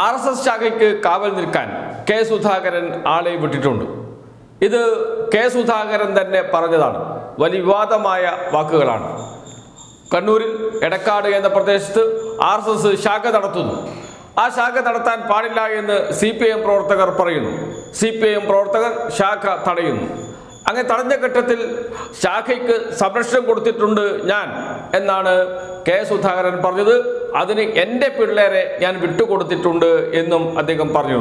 R S S ശാഖയ്ക്ക് കാവൽ നിൽക്കാൻ K Sudhakaran ആളെ വിട്ടിട്ടുണ്ട്. ഇത് കെ സുധാകരൻ തന്നെ പറഞ്ഞതാണ്. വലിയ വിവാദമായ വാക്കുകളാണ്. കണ്ണൂരിൽ എടക്കാട് എന്ന പ്രദേശത്ത് ആർ എസ് എസ് ശാഖ നടത്തുന്നു. ആ ശാഖ നടത്താൻ പാടില്ല എന്ന് സി പി എം പ്രവർത്തകർ പറയുന്നു. സി പി എം പ്രവർത്തകർ ശാഖ തടയുന്നു. അങ്ങനെ തടഞ്ഞ ഘട്ടത്തിൽ ശാഖയ്ക്ക് സംരക്ഷണം കൊടുത്തിട്ടുണ്ട് ഞാൻ എന്നാണ് കെ സുധാകരൻ പറഞ്ഞത്. അതിന് എന്റെ പിള്ളേരെ ഞാൻ വിട്ടുകൊടുത്തിട്ടുണ്ട് എന്നും അദ്ദേഹം പറഞ്ഞു.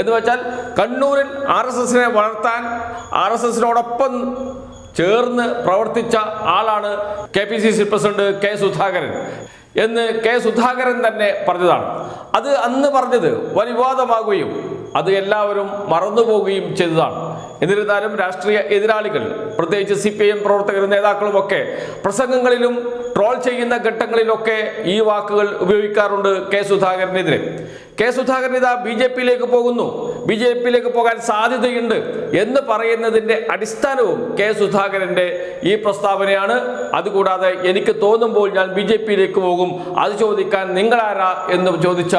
എന്ന് വെച്ചാൽ കണ്ണൂരിൽ ആർ എസ് എസിനെ വളർത്താൻ ആർ എസ് എസിനോടൊപ്പം ചേർന്ന് പ്രവർത്തിച്ച ആളാണ് K P C C president K Sudhakaran എന്ന് കെ സുധാകരൻ തന്നെ പറഞ്ഞതാണ്. അത് അന്ന് പറഞ്ഞത് വലിയ വിവാദമാകുകയും അത് എല്ലാവരും മറന്നുപോകുകയും ചെയ്തതാണ്. എന്നിരുന്നാലും രാഷ്ട്രീയ എതിരാളികൾ പ്രത്യേകിച്ച് സി പി എം പ്രവർത്തകരും നേതാക്കളുമൊക്കെ പ്രസംഗങ്ങളിലും ട്രോൾ ചെയ്യുന്ന ഘട്ടങ്ങളിലൊക്കെ ഈ വാക്കുകൾ ഉപയോഗിക്കാറുണ്ട് കെ സുധാകരനെതിരെ. കെ സുധാകരൻ ഇതാ ബി ജെ പിയിലേക്ക് പോകുന്നു. ബി ജെ പിയിലേക്ക് പോകാൻ സാധ്യതയുണ്ട് എന്ന് പറയുന്നതിന്റെ അടിസ്ഥാനവും കെ സുധാകരന്റെ ഈ പ്രസ്താവനയാണ്. അതുകൂടാതെ എനിക്ക് തോന്നുമ്പോൾ ഞാൻ ബി ജെ പിയിലേക്ക് പോകും. അത് ചോദിക്കാൻ നിങ്ങളാരാ എന്ന് ചോദിച്ച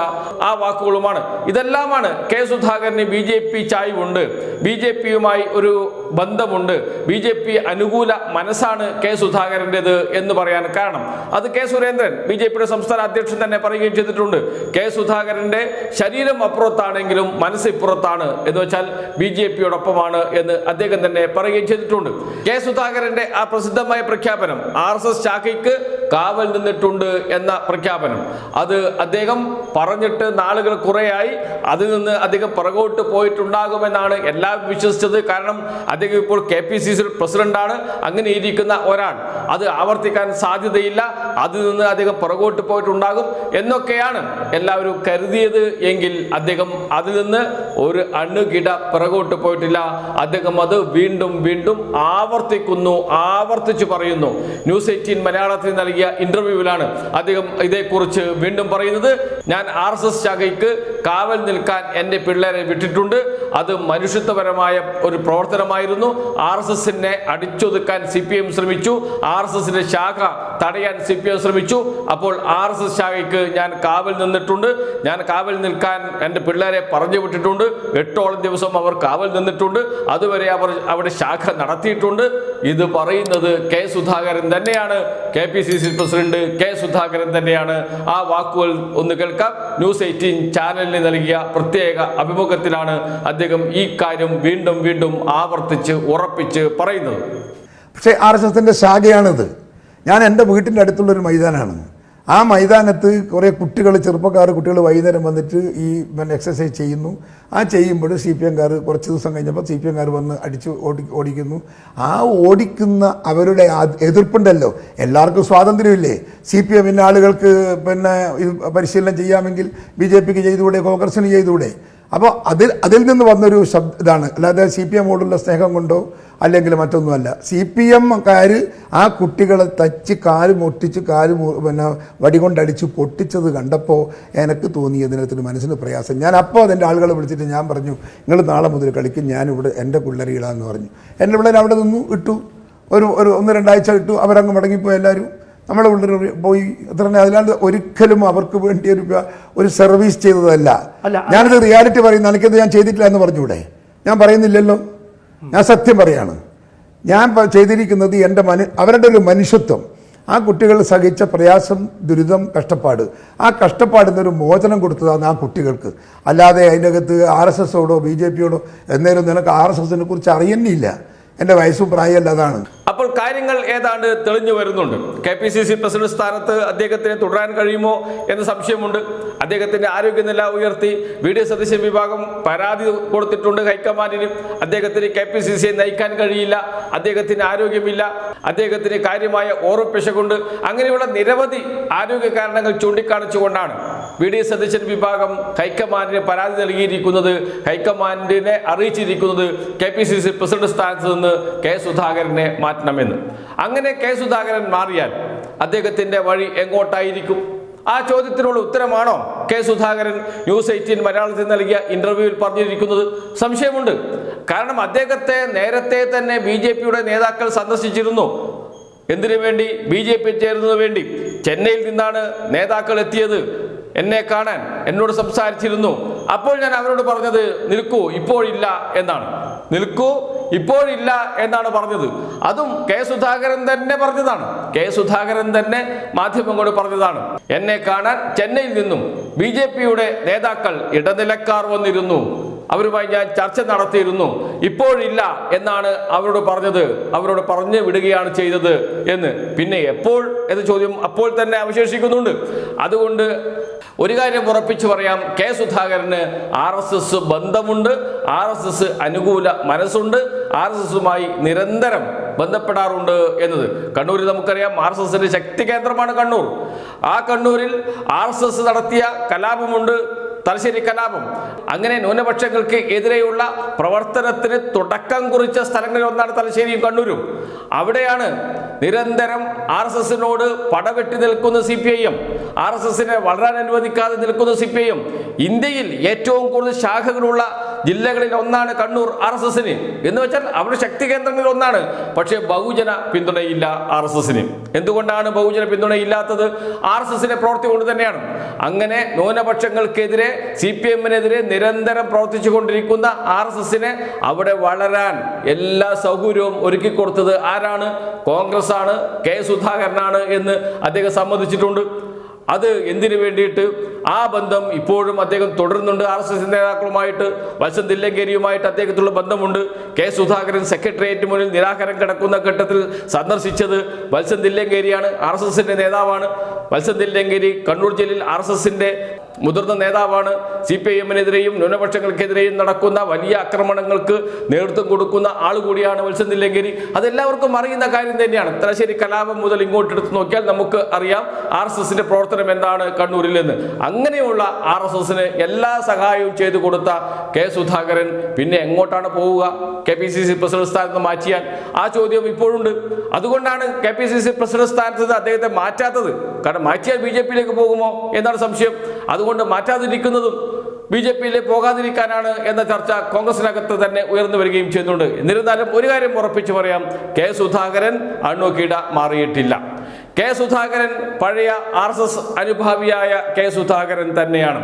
ആ വാക്കുകളുമാണ്. ഇതെല്ലാമാണ് കെ സുധാകരന് ബി ജെ പി ചായ്വുണ്ട്. ബി ജെ പിയുമായി ഒരു ബന്ധമുണ്ട്. ബി ജെ പി അനുകൂല മനസ്സാണ് കെ സുധാകരന്റെത് എന്ന് പറയാൻ കാരണം. അത് കെ സുരേന്ദ്രൻ ബി ജെ പിയുടെ സംസ്ഥാന അധ്യക്ഷൻ തന്നെ പറയുകയും ചെയ്തിട്ടുണ്ട്. കെ സുധാകരന്റെ ശരീരം അപ്പുറത്താണെങ്കിലും മനസ്സ് ഇപ്പുറത്താണ് എന്ന് വെച്ചാൽ ബി ജെ പിയോടൊപ്പമാണ് എന്ന് അദ്ദേഹം തന്നെ പറയുകയും ചെയ്തിട്ടുണ്ട്. കെ സുധാകരന്റെ ആ പ്രസിദ്ധമായ പ്രഖ്യാപനം ആർ എസ് എസ് ശാഖയ്ക്ക് കാവൽ നിന്നിട്ടുണ്ട് എന്ന പ്രഖ്യാപനം. അത് അദ്ദേഹം പറഞ്ഞിട്ട് നാളുകൾ കുറേയായി. അതിൽ നിന്ന് അദ്ദേഹം പുറകോട്ട് പോയിട്ടുണ്ടാകുമെന്നാണ് എല്ലാവരും വിശ്വസിച്ചത്. കാരണം അദ്ദേഹം ഇപ്പോൾ കെ പി സി സി പ്രസിഡന്റാണ്. അങ്ങനെ ഇരിക്കുന്ന ഒരാൾ. അത് ആവർത്തിക്കാൻ സാധ്യതയില്ല. അതിൽ നിന്ന് അദ്ദേഹം പുറകോട്ട് പോയിട്ടുണ്ടാകും എന്നൊക്കെയാണ് എല്ലാവരും കരുതിയത് എങ്കിൽ അദ്ദേഹം അതിൽ നിന്ന് ഒരു അണുകിട പുറകോട്ട് പോയിട്ടില്ല. അദ്ദേഹം അത് വീണ്ടും വീണ്ടും ആവർത്തിക്കുന്നു ആവർത്തിച്ചു പറയുന്നു. ന്യൂസ് എയ്റ്റീൻ മലയാളത്തിൽ നൽകിയ ഇന്റർവ്യൂവിലാണ് അദ്ദേഹം ഇതേക്കുറിച്ച് വീണ്ടും പറയുന്നത്. ഞാൻ ആർ എസ് എസ് ശാഖയ്ക്ക് കാവൽ നിൽക്കാൻ എന്റെ പിള്ളേരെ വിട്ടിട്ടുണ്ട്. അത് മനുഷ്യത്വപരമായ ഒരു പ്രവർത്തനമായിരുന്നു. ആർ എസ് എസിനെ അടിച്ചൊതുക്കാൻ സി പി എം ശ്രമിച്ചു. ആർ എസ് എസിന്റെ ശാഖ തടയാൻ സി പി എം ശ്രമിച്ചു. അപ്പോൾ ആർ എസ് എസ് ശാഖയ്ക്ക് ഞാൻ കാവൽ നിന്നിട്ടുണ്ട്. ഞാൻ കാവൽ നിൽക്കാൻ എന്റെ പിള്ളേരെ പറഞ്ഞു വിട്ടിട്ടുണ്ട്. എട്ടോളം ദിവസം അവർ കാവൽ നിന്നിട്ടുണ്ട്. അതുവരെ അവർ അവിടെ ശാഖ നടത്തിയിട്ടുണ്ട്. ഇത് പറയുന്നത് കെ സുധാകരൻ തന്നെയാണ്. K P C C president K Sudhakaran തന്നെയാണ് ആ വാക്കുകൾ ഒന്ന് കേൾക്കാം. ന്യൂസ് എയ്റ്റീൻ ചാനലിന് നൽകിയ പ്രത്യേക അഭിമുഖത്തിലാണ് അദ്ദേഹം ഈ കാര്യം വീണ്ടും വീണ്ടും ആവർത്തിച്ച് ഉറപ്പിച്ച് പറയുന്നത്. പക്ഷേ ആർ എസ് എസിന്റെ ശാഖയാണിത്. ഞാൻ എന്റെ വീട്ടിന്റെ അടുത്തുള്ളൊരു മൈതാനമാണ് ആ മൈതാനത്ത് കുറേ കുട്ടികൾ ചെറുപ്പക്കാർ കുട്ടികൾ വൈകുന്നേരം വന്നിട്ട് ഈ പിന്നെ എക്സസൈസ് ചെയ്യുന്നു. ആ ചെയ്യുമ്പോൾ സി പി എംകാർ കുറച്ച് ദിവസം കഴിഞ്ഞപ്പോൾ സി പി എംകാർ വന്ന് അടിച്ച് ഓടി ഓടിക്കുന്നു. ആ ഓടിക്കുന്ന അവരുടെ എതിർപ്പുണ്ടല്ലോ. എല്ലാവർക്കും സ്വാതന്ത്ര്യമില്ലേ? സി പി എമ്മിന്റെ ആളുകൾക്ക് പിന്നെ ഇത് പരിശീലനം ചെയ്യാമെങ്കിൽ ബി ജെ പിക്ക് ചെയ്തുകൂടെ കോൺഗ്രസിന് ചെയ്തുകൂടെ? അപ്പോൾ അതിൽ അതിൽ നിന്ന് വന്നൊരു ശബ്ദ ഇതാണ്. അല്ലാതെ സി പി എമ്മോടുള്ള സ്നേഹം കൊണ്ടോ അല്ലെങ്കിൽ മറ്റൊന്നുമല്ല. സി പി എംകാർ ആ കുട്ടികളെ തച്ച് കാൽ മുട്ടിച്ച് കാൽ പിന്നെ വടികൊണ്ടടിച്ച് പൊട്ടിച്ചത് കണ്ടപ്പോൾ എനിക്ക് തോന്നി അതിനകത്തിന് മനസ്സിന് പ്രയാസം. ഞാൻ അപ്പോൾ അതിന്റെ ആളുകളെ വിളിച്ചിട്ട് ഞാൻ പറഞ്ഞു നിങ്ങൾ നാളെ മുതൽ കളിക്കും ഞാനിവിടെ എന്റെ പിള്ളേരികളാന്ന് പറഞ്ഞു. എന്റെ പിള്ളേർ അവിടെ നിന്നു ഇട്ടു. ഒരു ഒരു ഒന്ന് രണ്ടാഴ്ച ഇട്ടു. അവരങ്ങ് മടങ്ങിപ്പോയി എല്ലാവരും. നമ്മളെ പിള്ളേർ പോയി. അത്ര തന്നെ അതിലാണ്ട് ഒരിക്കലും അവർക്ക് വേണ്ടി ഒരു ഒരു സർവീസ് ചെയ്തതല്ല. ഞാനിത് റിയാലിറ്റി പറയുന്ന എനിക്കത് ഞാൻ ചെയ്തിട്ടില്ല എന്ന് പറഞ്ഞൂടെ ഞാൻ പറയുന്നില്ലല്ലോ? ഞാൻ സത്യം പറയാണ്. ഞാൻ ചെയ്തിരിക്കുന്നത് എന്റെ മനു അവരുടെ ഒരു മനുഷ്യത്വം. ആ കുട്ടികൾ സഹിച്ച പ്രയാസം ദുരിതം കഷ്ടപ്പാട്. ആ കഷ്ടപ്പാടിന് ഒരു മോചനം കൊടുത്തതാണ് ആ കുട്ടികൾക്ക്. അല്ലാതെ അതിന്റെ അകത്ത് ആർ എസ് എസോടോ ബി ജെ പിയോടോ എന്നേലും നിനക്ക് ആർ എസ് എസിനെ കുറിച്ച് അറിയുന്നില്ല എന്റെ വയസ്സും പ്രായമല്ല അതാണ്. അപ്പോൾ കാര്യങ്ങൾ ഏതാണ്ട് തെളിഞ്ഞു വരുന്നുണ്ട്. K P C C president സ്ഥാനത്ത് അദ്ദേഹത്തിന് തുടരാൻ കഴിയുമോ എന്ന സംശയമുണ്ട്. അദ്ദേഹത്തിന്റെ ആരോഗ്യനില ഉയർത്തി വി ഡി സതീശൻ വിഭാഗം പരാതി കൊടുത്തിട്ടുണ്ട് ഹൈക്കമാൻഡിന്. അദ്ദേഹത്തിന് കെ പി സി സിയെ നയിക്കാൻ കഴിയില്ല. അദ്ദേഹത്തിന് ആരോഗ്യമില്ല. അദ്ദേഹത്തിന് കാര്യമായ ഓർമ്മപ്പിശകുണ്ട് അങ്ങനെയുള്ള നിരവധി ആരോഗ്യ കാരണങ്ങൾ ചൂണ്ടിക്കാണിച്ചുകൊണ്ടാണ് വി ഡി സതീശൻ വിഭാഗം ഹൈക്കമാൻഡിന് പരാതി നൽകിയിരിക്കുന്നത് ഹൈക്കമാൻഡിനെ അറിയിച്ചിരിക്കുന്നത് K P C C president സ്ഥാനത്ത് നിന്ന് കെ സുധാകരനെ മാറ്റണമെന്ന്. അങ്ങനെ കെ സുധാകരൻ മാറിയാൽ അദ്ദേഹത്തിന്റെ വഴി എങ്ങോട്ടായിരിക്കും? ആ ചോദ്യത്തിനുള്ള ഉത്തരമാണോ കെ സുധാകരൻ ന്യൂസ് എയ്റ്റീൻ മലയാളത്തിൽ നൽകിയ ഇന്റർവ്യൂവിൽ പറഞ്ഞിരിക്കുന്നത്? സംശയമുണ്ട്. കാരണം അദ്ദേഹത്തെ നേരത്തെ തന്നെ ബി ജെ പിയുടെ നേതാക്കൾ സന്ദർശിച്ചിരുന്നു. എന്തിനു വേണ്ടി? ബി ജെ പി ചേരുന്നതിന് വേണ്ടി. ചെന്നൈയിൽ നിന്നാണ് നേതാക്കൾ എത്തിയത്. എന്നെ കാണാൻ എന്നോട് സംസാരിച്ചിരുന്നു. അപ്പോൾ ഞാൻ അവരോട് പറഞ്ഞത് നിൽക്കൂ ഇപ്പോഴില്ല എന്നാണ്. നിൽക്കൂ ഇപ്പോഴില്ല എന്നാണ് പറഞ്ഞത്. അതും കെ സുധാകരൻ തന്നെ പറഞ്ഞതാണ്. കെ സുധാകരൻ തന്നെ മാധ്യമങ്ങളോട് പറഞ്ഞതാണ്. എന്നെ കാണാൻ ചെന്നൈയിൽ നിന്നും ബി ജെ പിയുടെ നേതാക്കൾ ഇടനിലക്കാർ വന്നിരുന്നു. അവരുമായി ഞാൻ ചർച്ച നടത്തിയിരുന്നു. ഇപ്പോഴില്ല എന്നാണ് അവരോട് പറഞ്ഞത്. അവരോട് പറഞ്ഞു വിടുകയാണ് ചെയ്തത് എന്ന്. പിന്നെ എപ്പോൾ? എന്ന ചോദ്യം അപ്പോൾ തന്നെ അവശേഷിക്കുന്നുണ്ട്. അതുകൊണ്ട് ഒരു കാര്യം ഉറപ്പിച്ചു പറയാം കെ സുധാകരന് ആർ എസ് എസ് ബന്ധമുണ്ട് ആർ എസ് എസ് അനുകൂല മനസ്സുണ്ട് ആർ എസ് എസുമായി നിരന്തരം ബന്ധപ്പെടാറുണ്ട് എന്നത്. കണ്ണൂരിൽ നമുക്കറിയാം ആർ എസ് എസിന്റെ ശക്തി കേന്ദ്രമാണ് കണ്ണൂർ. ആ കണ്ണൂരിൽ ആർ എസ് എസ് നടത്തിയ കലാപമുണ്ട് തലശ്ശേരി കലാപം. അങ്ങനെ ന്യൂനപക്ഷങ്ങൾക്ക് എതിരെയുള്ള പ്രവർത്തനത്തിന് തുടക്കം കുറിച്ച സ്ഥലങ്ങളിൽ ഒന്നാണ് തലശ്ശേരിയും കണ്ണൂരും. അവിടെയാണ് നിരന്തരം ആർ എസ് എസിനോട് പടവെട്ടി നിൽക്കുന്ന C P I M R S എസിനെ വളരാൻ അനുവദിക്കാതെ നിൽക്കുന്ന സി പി ഐ എം ഇന്ത്യയിൽ ഏറ്റവും കൂടുതൽ ശാഖകളുള്ള ജില്ലകളിൽ ഒന്നാണ് കണ്ണൂർ ആർ എസ് എസിന്. എന്ന് വെച്ചാൽ അവരുടെ ശക്തി കേന്ദ്രങ്ങളിൽ ഒന്നാണ്. പക്ഷേ ബഹുജന പിന്തുണയില്ല ആർ എസ് എസിന്. എന്തുകൊണ്ടാണ് ബഹുജന പിന്തുണയില്ലാത്തത്? ആർ എസ് എസിന്റെ പ്രവൃത്തി കൊണ്ട് തന്നെയാണ്. അങ്ങനെ ന്യൂനപക്ഷങ്ങൾക്കെതിരെ സി പി എമ്മിനെതിരെ നിരന്തരം പ്രവർത്തിച്ചു കൊണ്ടിരിക്കുന്ന ആർ എസ് എസിനെ അവിടെ വളരാൻ എല്ലാ സൗകര്യവും ഒരുക്കി കൊടുത്തത് ആരാണ്? കോൺഗ്രസ് ആണ് കെ സുധാകരനാണ് എന്ന് അദ്ദേഹം സമ്മതിച്ചിട്ടുണ്ട്. അത് എന്തിനു വേണ്ടിയിട്ട്? ആ ബന്ധം ഇപ്പോഴും അദ്ദേഹം തുടരുന്നുണ്ട്. ആർ എസ് എസ് നേതാക്കളുമായിട്ട് വത്സന്ത് ഇല്ലങ്കേരിയുമായിട്ട് അദ്ദേഹത്തിലുള്ള ബന്ധമുണ്ട്. കെ സുധാകരൻ സെക്രട്ടേറിയറ്റ് മുന്നിൽ നിരാകരം കിടക്കുന്ന ഘട്ടത്തിൽ സന്ദർശിച്ചത് വത്സന്ത് ഇല്ലങ്കേരിയാണ് ആർ എസ് എസിന്റെ നേതാവാണ്. വത്സന്ത് ഇല്ലങ്കേരി കണ്ണൂർ ജില്ലയിൽ ആർ എസ് എസിന്റെ മുതിർന്ന നേതാവാണ് സി പി ഐ എമ്മിനെതിരെയും ന്യൂനപക്ഷങ്ങൾക്കെതിരെയും നടക്കുന്ന വലിയ ആക്രമണങ്ങൾക്ക് നേതൃത്വം കൊടുക്കുന്ന ആൾ കൂടിയാണ് വത്സൻ അതെല്ലാവർക്കും അറിയുന്ന കാര്യം തന്നെയാണ്. തലശ്ശേരി കലാപം മുതൽ ഇങ്ങോട്ട് എടുത്ത് നോക്കിയാൽ നമുക്ക് അറിയാം ആർ എസ് എസിന്റെ പ്രവർത്തനം എന്താണ് കണ്ണൂരിൽ നിന്ന് അങ്ങനെയുള്ള ആർ എസ് എസിന് എല്ലാ സഹായവും ചെയ്തു കൊടുത്ത കെ സുധാകരൻ പിന്നെ എങ്ങോട്ടാണ് പോവുക? K P C C president സ്ഥാനത്ത് മാറ്റിയാൽ. ആ ചോദ്യം ഇപ്പോഴുണ്ട്. അതുകൊണ്ടാണ് K P C C president സ്ഥാനത്ത് അദ്ദേഹത്തെ മാറ്റാത്തത്. കാരണം മാറ്റിയാൽ ബി ജെ പിയിലേക്ക് പോകുമോ? എന്നാണ് സംശയം. അതുകൊണ്ട് മാറ്റാതിരിക്കുന്നതും ബി ജെ പിയിലെ പോകാതിരിക്കാനാണ് എന്ന ചർച്ച കോൺഗ്രസിനകത്ത് തന്നെ ഉയർന്നു വരികയും ചെയ്യുന്നുണ്ട്. എന്നിരുന്നാലും ഒരു കാര്യം ഉറപ്പിച്ചു പറയാം. കെ സുധാകരൻ അണ്ണുക്കീട മാറിയിട്ടില്ല. കെ സുധാകരൻ പഴയ ആർ എസ് എസ് അനുഭാവിയായ കെ സുധാകരൻ തന്നെയാണ്.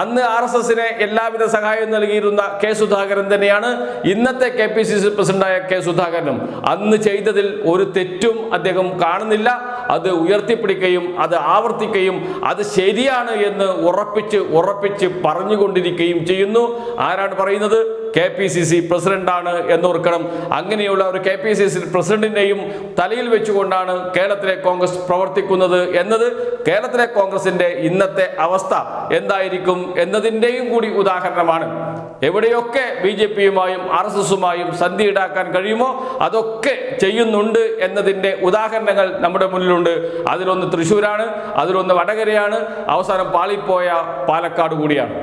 അന്ന് ആർ എസ് എസിന് എല്ലാവിധ സഹായവും നൽകിയിരുന്ന കെ സുധാകരൻ തന്നെയാണ്. ഇന്നത്തെ കെ പി സി സി പ്രസിഡന്റായ കെ സുധാകരനും അന്ന് ചെയ്തതിൽ ഒരു തെറ്റും അദ്ദേഹം കാണുന്നില്ല. അത് ഉയർത്തിപ്പിടിക്കുകയും അത് ആവർത്തിക്കുകയും അത് ശരിയാണ് എന്ന് ഉറപ്പിച്ച് ഉറപ്പിച്ച് പറഞ്ഞുകൊണ്ടിരിക്കുകയും ചെയ്യുന്നു. ആരാണ് പറയുന്നത്? കെ പി സി സി പ്രസിഡന്റാണ് എന്നോർക്കണം. അങ്ങനെയുള്ള ഒരു കെ പി സി സി പ്രസിഡന്റിനെയും തലയിൽ വെച്ചുകൊണ്ടാണ് കേരളത്തിലെ കോൺഗ്രസ് പ്രവർത്തിക്കുന്നത് എന്നത് കേരളത്തിലെ കോൺഗ്രസിന്റെ ഇന്നത്തെ അവസ്ഥ എന്തായിരിക്കും എന്നതിന്റെയും കൂടി ഉദാഹരണമാണ്. എവിടെയൊക്കെ ബി ജെ പിയുമായും ആർ എസ് എസുമായും സന്ധി ഈടാക്കാൻ കഴിയുമോ അതൊക്കെ ചെയ്യുന്നുണ്ട് എന്നതിന്റെ ഉദാഹരണങ്ങൾ നമ്മുടെ മുന്നിലുണ്ട്. അതിലൊന്ന് തൃശ്ശൂരാണ് അതിലൊന്ന് വടകരയാണ് അവസാനം പാളിപ്പോയ പാലക്കാട് കൂടിയാണ്.